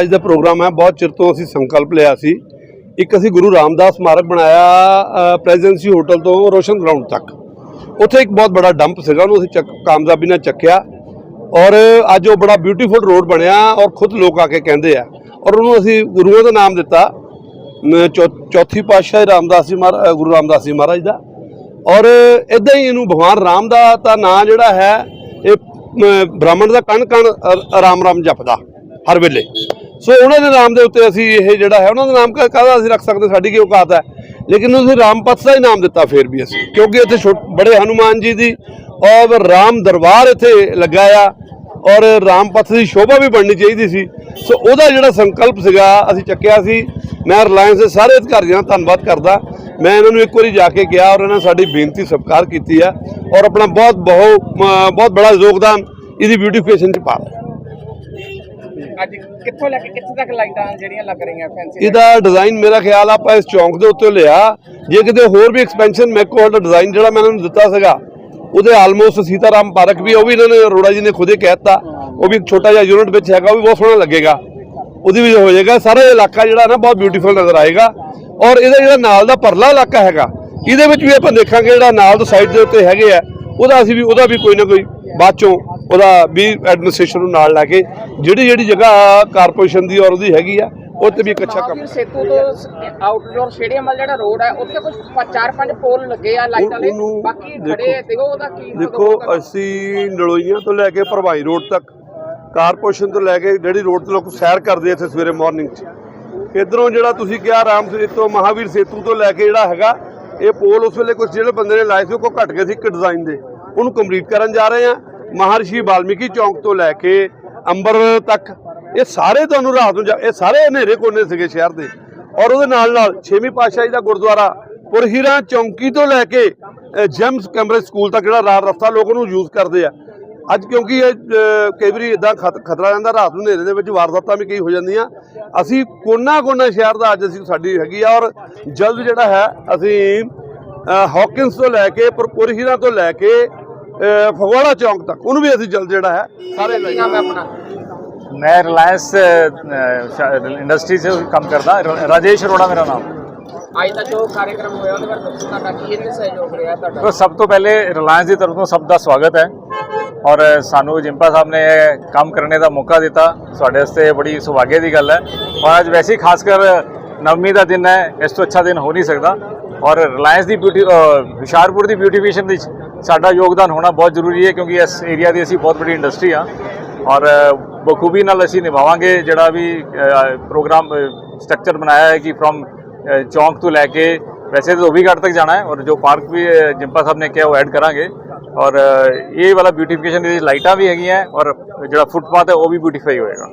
ਅੱਜ ਦਾ ਪ੍ਰੋਗਰਾਮ ਹੈ, ਬਹੁਤ ਚਿਰ ਤੋਂ ਅਸੀਂ ਸੰਕਲਪ ਲਿਆ ਸੀ। ਇੱਕ ਅਸੀਂ ਗੁਰੂ ਰਾਮਦਾਸ ਸਮਾਰਕ ਬਣਾਇਆ ਪ੍ਰੈਜੀਡੈਂਸੀ ਹੋਟਲ ਤੋਂ ਰੋਸ਼ਨ ਗਰਾਊਂਡ ਤੱਕ। ਉੱਥੇ ਇੱਕ ਬਹੁਤ ਬੜਾ ਡੰਪ ਸੀਗਾ, ਉਹਨੂੰ ਅਸੀਂ ਚੱਕ, ਕਾਮਯਾਬੀ ਨਾਲ ਚੱਕਿਆ। ਔਰ ਅੱਜ ਉਹ ਬੜਾ ਬਿਊਟੀਫੁਲ ਰੋਡ ਬਣਿਆ ਔਰ ਖੁਦ ਲੋਕ ਆ ਕੇ ਕਹਿੰਦੇ ਆ। ਔਰ ਉਹਨੂੰ ਅਸੀਂ ਗੁਰੂਆਂ ਦਾ ਨਾਮ ਦਿੱਤਾ। ਚੌ- ਚੌਥੀ ਪਾਤਸ਼ਾਹ ਰਾਮਦਾਸ ਜੀ ਮਹਾਰਾਜ ਗੁਰੂ ਰਾਮਦਾਸ ਜੀ ਮਹਾਰਾਜ ਦਾ। ਔਰ ਇਦਾਂ ਹੀ ਇਹਨੂੰ ਭਗਵਾਨ ਰਾਮ ਦਾ ਤਾਂ ਨਾਂ ਜਿਹੜਾ ਹੈ, ਇਹ ਬ੍ਰਾਹਮਣ ਦਾ ਕਣ ਕਣ ਅ- ਰਾਮ ਰਾਮ ਜਪਦਾ। ਹਰ ਵੇਲੇ। ਸੋ ਉਹਨਾਂ ਦੇ ਨਾਮ ਦੇ ਉੱਤੇ ਅਸੀਂ ਇਹ ਜਿਹੜਾ ਹੈ, ਉਹਨਾਂ ਦਾ ਨਾਮ ਕਾਹਦਾ ਅਸੀਂ ਰੱਖ ਸਕਦੇ, ਸਾਡੀ ਕੀ ਔਕਾਤ ਹੈ? ਲੇਕਿਨ ਉਸੇ ਰਾਮ ਦਾ ਹੀ ਨਾਮ ਦਿੱਤਾ ਫੇਰ ਵੀ ਅਸੀਂ। ਕਿਉਂਕਿ ਇੱਥੇ ਛੋਟ- ਬੜੇ ਹਨੂਮਾਨ ਜੀ ਦੀ ਔਰ ਰਾਮ ਦਰਬਾਰ ਇੱਥੇ ਲੱਗਾ ਆ ਔਰ ਰਾਮ ਦੀ ਸ਼ੋਭਾ ਵੀ ਬਣਨੀ ਚਾਹੀਦੀ ਸੀ। ਸੋ ਉਹਦਾ ਜਿਹੜਾ ਸੰਕਲਪ ਸੀਗਾ, ਅਸੀਂ ਚੱਕਿਆ ਸੀ। ਮੈਂ ਰਿਲਾਇੰਸ ਦੇ ਸਾਰੇ ਅਧਿਕਾਰੀਆਂ ਦਾ ਧੰਨਵਾਦ ਕਰਦਾ। ਮੈਂ ਇਹਨਾਂ ਨੂੰ ਇੱਕ ਵਾਰੀ ਜਾ ਕੇ ਗਿਆ ਔਰ ਇਹਨਾਂ ਨੇ ਸਾਡੀ ਬੇਨਤੀ ਸਤਿਕਾਰ ਕੀਤੀ ਹੈ ਔਰ ਆਪਣਾ ਬਹੁਤ ਬਹੁਤ ਬਹੁਤ ਬੜਾ ਯੋਗਦਾਨ ਇਹਦੀ ਬਿਊਟੀਫਿਕੇਸ਼ਨ ਚ ਪਾ ਰਿਹਾ ਅੱਜ ਕਿੱਥੋਂ ਲੈ ਕੇ ਕਿੱਥੇ ਤੱਕ ਲਾਈਟਾਂ ਜਿਹੜੀਆਂ ਲੱਗ ਰਹੀਆਂ ਫੈਂਸੀ ਇਹਦਾ ਡਿਜ਼ਾਈਨ ਮੇਰਾ ਖਿਆਲ ਆਪਾਂ ਇਸ ਚੌਂਕ ਦੇ ਉੱਤੇ ਲਿਆ। ਜੇ ਕਿਤੇ ਹੋਰ ਵੀ ਐਕਸਪੈਂਸ਼ਨ ਮੈਕੋ ਦਾ ਡਿਜ਼ਾਈਨ ਜਿਹੜਾ ਮੈਂ ਇਹਨਾਂ ਨੂੰ ਦਿੱਤਾ ਸੀਗਾ, ਉਹਦੇ ਆਲਮੋਸਟ ਸੀਤਾਰਾਮ ਪਾਰਕ ਵੀ ਉਹ ਵੀ ਇਹਨਾਂ ਨੇ ਅਰੋੜਾ ਜੀ ਨੇ ਖੁਦੇ ਕਹਿਤਾ। ਉਹ ਵੀ ਇੱਕ ਛੋਟਾ ਜਿਹਾ ਯੂਨਿਟ ਵਿੱਚ ਹੈਗਾ, ਉਹ ਵੀ ਬਹੁਤ ਸੋਹਣਾ ਲੱਗੇਗਾ। ਉਹਦੀ ਵੀ ਹੋ ਜਾਏਗਾ। ਸਾਰਾ ਇਲਾਕਾ ਜਿਹੜਾ ਨਾ, ਬਹੁਤ ਬਿਊਟੀਫੁਲ ਨਜ਼ਰ ਆਏਗਾ। ਔਰ ਇਹਦਾ ਜਿਹੜਾ ਨਾਲ ਦਾ ਪਰਲਾ ਇਲਾਕਾ ਹੈਗਾ, ਇਹਦੇ ਵਿੱਚ ਵੀ ਆਪਾਂ ਦੇਖਾਂਗੇ ਜਿਹੜਾ ਨਾਲ ਤੋਂ ਸਾਈਡ ਦੇ ਉੱਤੇ ਹੈਗੇ ਆ, ਉਹਦਾ ਅਸੀਂ ਵੀ, ਉਹਦਾ ਵੀ ਕੋਈ ਨਾ ਕੋਈ ਬਾਅਦ ਚੋਂ ਉਹਦਾ ਵੀ ਐਡਮਿਨਿਸਟ੍ਰੇਸ਼ਨ ਨੂੰ ਨਾਲ ਲੈ ਕੇ ਜਿਹੜੀ ਜਿਹੜੀ ਜਗ੍ਹਾ ਕਾਰਪੋਰੇਸ਼ਨ ਦੀ ਔਰ ਉਹਦੀ ਹੈਗੀ ਆ ਉਹ ਤੇ ਵੀ ਇੱਕ ਅੱਛਾ ਕੰਮ ਮਹਾਵੀਰ ਸੇਤੂ ਤੋਂ ਆਊਟਡੋਰ ਸਟੇਡੀਅਮ ਵਾਲਾ ਜਿਹੜਾ ਰੋਡ ਹੈ ਉੱਥੇ ਕੁਝ ਚਾਰ ਪੰਜ ਪੋਲ ਲੱਗੇ ਆ ਲਾਈਟ ਵਾਲੇ ਉਹਨੂੰ ਬਾਕੀ ਦੇਖੋ- ਖੜੇ ਆ ਦੇਖੋ ਉਹਦਾ ਕੀ ਦੇਖੋ ਅਸੀਂ ਨਲੋਈਆਂ ਤੋਂ ਲੈ ਕੇ ਭਰਵਾਈ ਰੋਡ ਤੱਕ ਕਾਰਪੋਰੇਸ਼ਨ ਤੋਂ ਲੈ ਕੇ ਜਿਹੜੀ ਰੋਡ ਤੇ ਲੋਕ ਸੈਰ ਕਰਦੇ ਇੱਥੇ ਸਵੇਰੇ ਮਾਰਨਿੰਗ 'ਚ। ਇਧਰੋਂ ਜਿਹੜਾ ਤੁਸੀਂ ਕਿਹਾ ਰਾਮ ਸੇਤੂ ਮਹਾਵੀਰ ਸੇਤੂ ਤੋਂ ਲੈ ਕੇ ਜਿਹੜਾ ਹੈਗਾ ਇਹ ਪੋਲ ਉਸ ਵੇਲੇ ਕੁਝ ਜਿਹੜੇ ਬੰਦੇ ਨੇ ਲਾਏ ਸੀ ਉਹ ਕੋ ਘਟ ਗਏ ਸੀ ਇੱਕ ਡਿਜ਼ਾਈਨ ਦੇ। ਉਹਨੂੰ ਕੰਪਲੀਟ ਕਰਨ ਜਾ ਰਹੇ ਆ। ਮਹਰਸ਼ੀ ਵਾਲਮੀਕੀ ਚੌਂਕ ਤੋਂ ਲੈ ਕੇ ਅੰਬਰ ਤੱਕ ਇਹ ਸਾਰੇ ਤੁਹਾਨੂੰ ਰਾਤ ਨੂੰ ਜਾ- ਇਹ ਸਾਰੇ ਹਨੇਰੇ ਕੋਨੇ ਸੀਗੇ ਸ਼ਹਿਰ ਦੇ। ਔਰ ਉਹਦੇ ਨਾਲ ਨਾਲ 6ਵੀਂ ਪਾਤਸ਼ਾਹੀ ਦਾ ਗੁਰਦੁਆਰਾ ਪੁਰਹੀਰਾ ਚੌਂਕੀ ਤੋਂ ਲੈ ਕੇ ਜੈਮਸ ਕੈਂਬਰਿਜ ਸਕੂਲ ਤੱਕ ਜਿਹੜਾ ਰਾਤ ਰਸਤਾ ਲੋਕ ਉਹਨੂੰ ਯੂਜ਼ ਕਰਦੇ ਆ। ਅੱਜ ਕਿਉਂਕਿ ਇਹ ਕਈ ਵਾਰੀ ਇਦਾਂ ਖਤਰਾ ਰਹਿੰਦਾ ਰਾਤ ਨੂੰ ਹਨੇਰੇ ਦੇ ਵਿੱਚ ਵਾਰਦਾਤਾਂ ਵੀ ਕਈ ਹੋ ਜਾਂਦੀਆਂ। ਅਸੀਂ ਕੋਨਾ ਕੋਨਾ ਸ਼ਹਿਰ ਦਾ ਅੱਜ ਅਸੀਂ ਸਾਡੀ ਹੈਗੀ ਆ ਔਰ ਜਲਦ ਜਿਹੜਾ ਹੈ ਅਸੀਂ ਅ, ਹਾਕਿੰਸ ਤੋਂ ਲੈ ਕੇ ਪੁਰ- ਪੁਰਹੀਰਾ ਤੋਂ ਲੈ ਕੇ ਫਗਵਾੜਾ ਚੌਂਕ ਤੱਕ। ਉਹਨੂੰ ਵੀ ਅਸੀਂ ਜਲ ਜਿਹੜਾ ਹੈ ਸਾਰੇ ਲੈ ਨਾਮ ਹੈ ਆਪਣਾ? ਮੈਂ ਰਿਲਾਇੰਸ ਇੰਡਸਟਰੀ 'ਚ ਕੰਮ ਕਰਦਾ ਰਾਜੇਸ਼ ਅਰੋੜਾ ਮੇਰਾ ਨਾਮ। ਅੱਜ ਦਾ ਜੋ ਕਾਰਜਕ੍ਰਮ ਹੋਇਆ ਉਹਦੇ ਬਾਰੇ ਦੱਸੋ ਤੁਹਾਡਾ ਕੀ ਇਹਨੇ ਸਹਿਯੋਗ ਰਿਹਾ ਤੁਹਾਡਾ? ਸਭ ਤੋਂ ਪਹਿਲੇ ਰਿਲਾਇੰਸ ਦੀ ਤਰਫੋਂ ਸਭ ਦਾ ਸਵਾਗਤ ਹੈ। ਔਰ ਸਾਨੂੰ ਜਿੰਪਾ ਸਾਹਿਬ ਨੇ ਕੰਮ ਕਰਨ ਦਾ ਮੌਕਾ ਦਿੱਤਾ। ਸਾਡੇ ਵਾਸਤੇ ਬੜੀ ਸੁਭਾਗੇ ਦੀ ਗੱਲ ਹੈ। ਔਰ ਅੱਜ ਵੈਸੇ ਹੀ ਖਾਸ ਕਰ ਨਵਮੀ ਦਾ ਦਿਨ ਹੈ ਇਸ ਤੋਂ ਅੱਛਾ ਦਿਨ ਹੋ ਨਹੀਂ ਸਕਦਾ। ਔਰ ਰਿਲਾਇੰਸ ਦੀ ਬਿਊਟੀ ਹੁਸ਼ਿਆਰਪੁਰ ਦੀ ਬਿਊਟੀਫਿਕੇਸ਼ਨ ਦੀ ਸਾਡਾ ਯੋਗਦਾਨ ਹੋਣਾ ਬਹੁਤ ਜ਼ਰੂਰੀ ਹੈ ਕਿਉਂਕਿ ਇਸ ਏਰੀਆ ਦੀ ਅਸੀਂ ਬਹੁਤ ਵੱਡੀ ਇੰਡਸਟਰੀ ਆ ਔਰ ਬਖੂਬੀ ਨਾਲ ਅਸੀਂ ਨਿਭਾਵਾਂਗੇ ਜਿਹੜਾ ਵੀ ਪ੍ਰੋਗਰਾਮ ਸਟਰਕਚਰ ਬਣਾਇਆ ਹੈ ਕਿ ਫਰੋਮ ਚੌਂਕ ਤੋਂ ਲੈ ਕੇ ਵੈਸੇ ਤਾਂ ਧੋਬੀਘਾਟ ਤੱਕ ਜਾਣਾ ਹੈ ਔਰ ਜੋ ਪਾਰਕ ਵੀ ਜਿੰਪਾ ਸਾਹਿਬ ਨੇ ਕਿਹਾ ਉਹ ਐਡ ਕਰਾਂਗੇ ਔਰ ਇਹ ਵਾਲਾ ਬਿਊਟੀਫਿਕੇਸ਼ਨ ਦੀ ਲਾਈਟਾਂ ਵੀ ਹੈਗੀਆਂ ਔਰ ਜਿਹੜਾ ਫੁੱਟਪਾਥ ਹੈ ਉਹ ਵੀ ਬਿਊਟੀਫਾਈ ਹੋਏਗਾ।